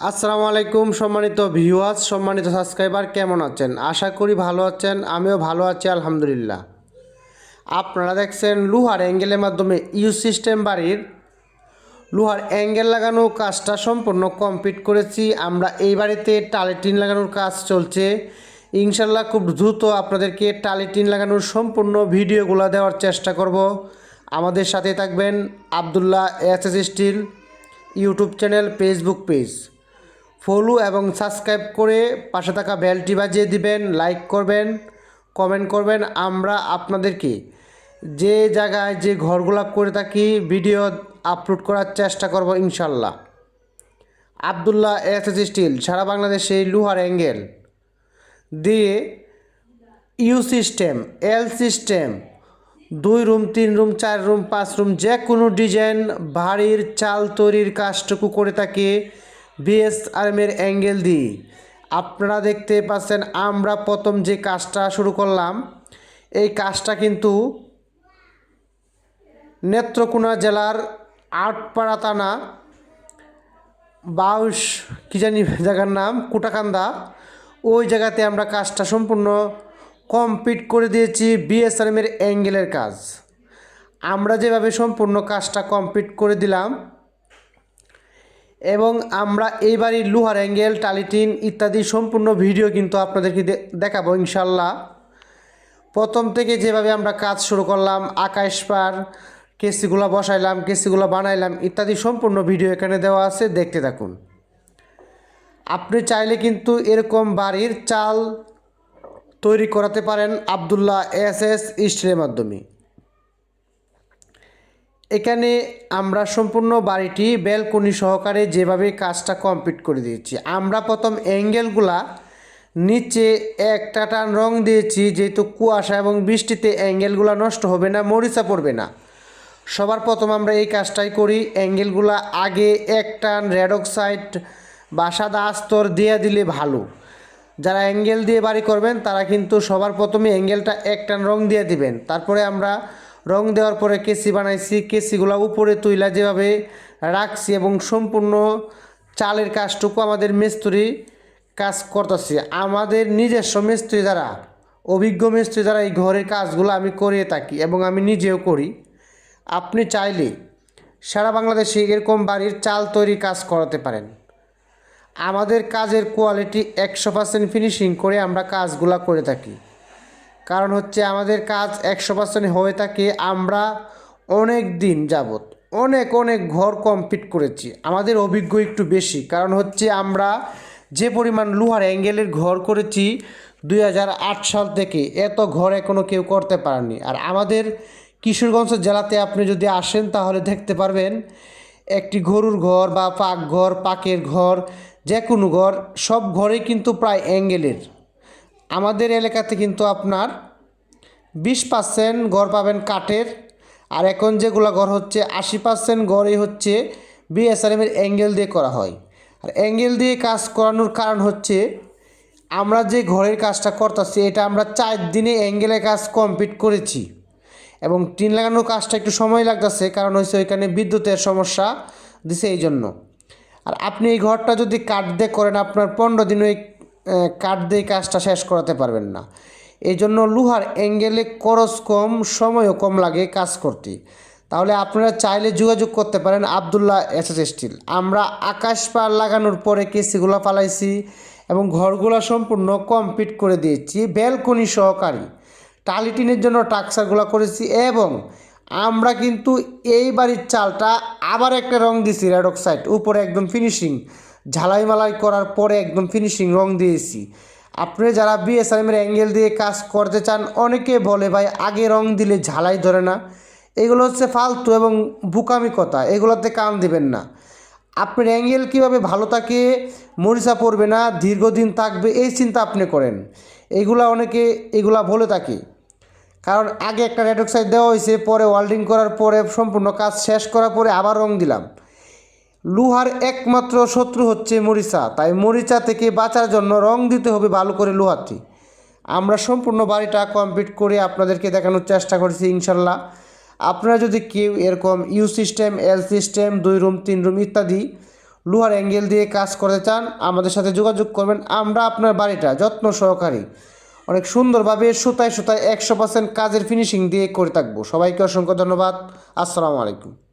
আসসালামু আলাইকুম সম্মানিত ভিউয়ার্স, সম্মানিত সাবস্ক্রাইবার, কেমন আছেন? আশা করি ভালো আছেন, আমিও ভালো আছি, আলহামদুলিল্লাহ। আপনারা দেখছেন লোহার অ্যাঙ্গেলের মাধ্যমে ইউ সিস্টেম বাড়ির। লোহার অ্যাঙ্গেল লাগানো কাজটা সম্পূর্ণ কমপ্লিট করেছি। আমরা এই বাড়িতে টালি টিন লাগানোর কাজ চলছে। ইনশাল্লাহ খুব দ্রুত আপনাদেরকে টালি টিন লাগানোর সম্পূর্ণ ভিডিওগুলো দেওয়ার চেষ্টা করব। আমাদের সাথে থাকবেন Abdullah S S steel YouTube channel, Facebook page. Follow এবং সাবস্ক্রাইব করে পাশে থাকা বেলটি বাজিয়ে দিবেন, লাইক করবেন, কমেন্ট করবেন আমরা আপনাদেরকে যে জায়গায় যে ঘরগুলো করে থাকি ভিডিও আপলোড করার চেষ্টা করব ইনশাল্লাহ। আবদুল্লাহ এস এস স্টিল, সারা বাংলাদেশে লোহার অ্যাঙ্গেল দিয়ে ইউ সিস্টেম, এল সিস্টেম, দুই রুম, তিন রুম, চার রুম, পাঁচ রুম, যে কোনো ডিজাইন, বাড়ির চাল তৈরির কাজটুকু করে থাকে। বিএস আর্মের অ্যাঙ্গেল দিয়ে আপনারা দেখতে পাচ্ছেন, আমরা প্রথম যে কাজটা শুরু করলাম, এই কাজটা কিন্তু নেত্রকোনা জেলার আটপাড়া থানা, বাউস, কী জানি জায়গার নাম, কুটাকান্দা, ওই জায়গাতে আমরা কাজটা সম্পূর্ণ কমপ্লিট করে দিয়েছি বিএসআরএমের অ্যাঙ্গেলের কাজ। আমরা যেভাবে সম্পূর্ণ কাজটা কমপ্লিট করে দিলাম এবং আমরা এই বাড়ির লোহার অ্যাঙ্গেল টালিটিন ইত্যাদি সম্পূর্ণ ভিডিও কিন্তু আপনাদেরকে দেখাবো ইনশাল্লাহ। প্রথম থেকে যেভাবে আমরা কাজ শুরু করলাম, আকাশ পার, কেসিগুলো বসাইলাম, কেসিগুলো বানাইলাম ইত্যাদি সম্পূর্ণ ভিডিও এখানে দেওয়া আছে, দেখতে থাকুন। আপনি চাইলে কিন্তু এরকম বাড়ির চাল তৈরি করাতে পারেন আবদুল্লাহ এস এস স্টিলের মাধ্যমে। এখানে আমরা সম্পূর্ণ বাড়িটি ব্যালকনি সহকারে যেভাবে কাজটা কমপ্লিট করে দিয়েছি। আমরা প্রথম অ্যাঙ্গেলগুলা নিচে একটা টান রং দিয়েছি, যেহেতু কুয়াশা এবং বৃষ্টিতে অ্যাঙ্গেলগুলো নষ্ট হবে না, মরিচা পড়বে না। সবার প্রথম আমরা এই কাজটাই করি। অ্যাঙ্গেলগুলা আগে এক টান রেড অক্সাইড বা সাদা আস্তর দিয়ে দিলে ভালো। যারা অ্যাঙ্গেল দিয়ে বাড়ি করবেন, তারা কিন্তু সবার প্রথমে অ্যাঙ্গেলটা এক টান রং দিয়ে দিবেন। তারপরে আমরা রং দেওয়ার পরে কেসি বানাইছি, কেসিগুলো উপরে তুইলা যেভাবে রাখছি এবং সম্পূর্ণ চালের কাজটুকু আমাদের মিস্ত্রি কাজ করতেছি। আমাদের নিজস্ব মিস্ত্রি দ্বারা অভিজ্ঞ মিস্ত্রি দ্বারা এই ঘরের কাজগুলো আমি করিয়ে থাকি এবং আমি নিজেও করি। আপনি চাইলে সারা বাংলাদেশে এরকম বাড়ির চাল তৈরি কাজ করাতে পারেন। আমাদের কাজের কোয়ালিটি একশো পার্সেন্ট ফিনিশিং করে আমরা কাজগুলা করে থাকি। কারণ হচ্ছে আমাদের কাজ একশো পার্সেন্ট হয়ে থাকে, আমরা অনেক দিন যাবত অনেক অনেক ঘর কমপ্লিট করেছি। আমাদের অভিজ্ঞ একটু বেশি, কারণ হচ্ছে আমরা যে পরিমাণ লোহার অ্যাঙ্গেলের ঘর করেছি দু হাজার আট সাল থেকে, এত ঘর এখনও কেউ করতে পারেনি। আর আমাদের কিশোরগঞ্জ জেলাতে আপনি যদি আসেন, তাহলে দেখতে পারবেন একটি গরুর ঘর বা পাক ঘর, পাকের ঘর, যে কোনো ঘর, সব ঘরেই কিন্তু প্রায় অ্যাঙ্গেলের। আমাদের এলাকাতে কিন্তু আপনার বিশ পার্সেন্ট গড় পাবেন কাঠের। আর এখন যেগুলো ঘর হচ্ছে আশি পার্সেন্ট গড়ই হচ্ছে বিএসআরএমের অ্যাঙ্গেল দিয়ে করা হয়। আর অ্যাঙ্গেল দিয়ে কাজ করানোর কারণ হচ্ছে আমরা যে ঘরের কাজটা করতেছি এটা আমরা চার দিনে অ্যাঙ্গেলের কাজ কমপ্লিট করেছি। এবং টিন লাগানোর কাজটা একটু সময় লাগতেছে কারণ হচ্ছে ওইখানে বিদ্যুতের সমস্যা দিছে এই জন্য আর আপনি এই ঘরটা যদি কাঠ দিয়ে করেন আপনার পনেরো দিন ওই আহ, কাঠ দিয়ে কাজটা শেষ করাতে পারবেন না। এই জন্য লোহার অ্যাঙ্গেলে খরচ কম, সময়ও কম লাগে কাজ করতে। তাহলে আপনারা চাইলে যোগাযোগ করতে পারেন আবদুল্লাহ এস এস স্টিল। আমরা আকাশ পার লাগানোর পরে কেসিগুলো পালাইছি এবং ঘরগুলো সম্পূর্ণ কমপ্লিট করে দিয়েছি, ব্যালকনি সহকারী। টালিটিনের জন্য টাকসারগুলো করেছি এবং আমরা কিন্তু এই বাড়ির চালটা আবার একটা রং দিয়েছি রেড অক্সাইড উপরে একদম ফিনিশিং ঝালাই মালাই করার পরে একদম ফিনিশিং রং দিয়েছি। আপনি যারা বিএসআরএমের অ্যাঙ্গেল দিয়ে কাজ করতে চান, অনেকে বলে, ভাই, আগে রং দিলে ঝালাই ধরে না। এগুলো হচ্ছে ফালতু এবং বুকামি কথা, এগুলোতে কান দিবেন না। আপনার অ্যাঙ্গেল কীভাবে ভালো থাকে, মরিচা পড়বে না, দীর্ঘদিন থাকবে, এই চিন্তা আপনি করেন। এগুলা অনেকে, এগুলা বলে থাকে। কারণ আগে একটা রেড অক্সাইড দেওয়া হয়েছে, পরে ওয়েল্ডিং করার পরে সম্পূর্ণ কাজ শেষ করার পরে আবার রং দিলাম। লোহার একমাত্র শত্রু হচ্ছে মরিচা। তাই মরিচা থেকে বাঁচার জন্য রং দিতে হবে ভালো করে লোহাটি আমরা সম্পূর্ণ বাড়িটা কমপ্লিট করে আপনাদেরকে দেখানোর চেষ্টা করছি ইনশাল্লাহ। আপনারা যদি কেউ এরকম ইউ সিস্টেম এল সিস্টেম দুই রুম তিন রুম ইত্যাদি লোহার অ্যাঙ্গেল দিয়ে কাজ করতে চান, আমাদের সাথে যোগাযোগ করবেন। আমরা আপনার বাড়িটা যত্ন সহকারে অনেক সুন্দরভাবে সুতায় সুতায় একশো পার্সেন্ট কাজের ফিনিশিং দিয়ে করে থাকব। সবাইকে অসংখ্য ধন্যবাদ। আসসালামু আলাইকুম।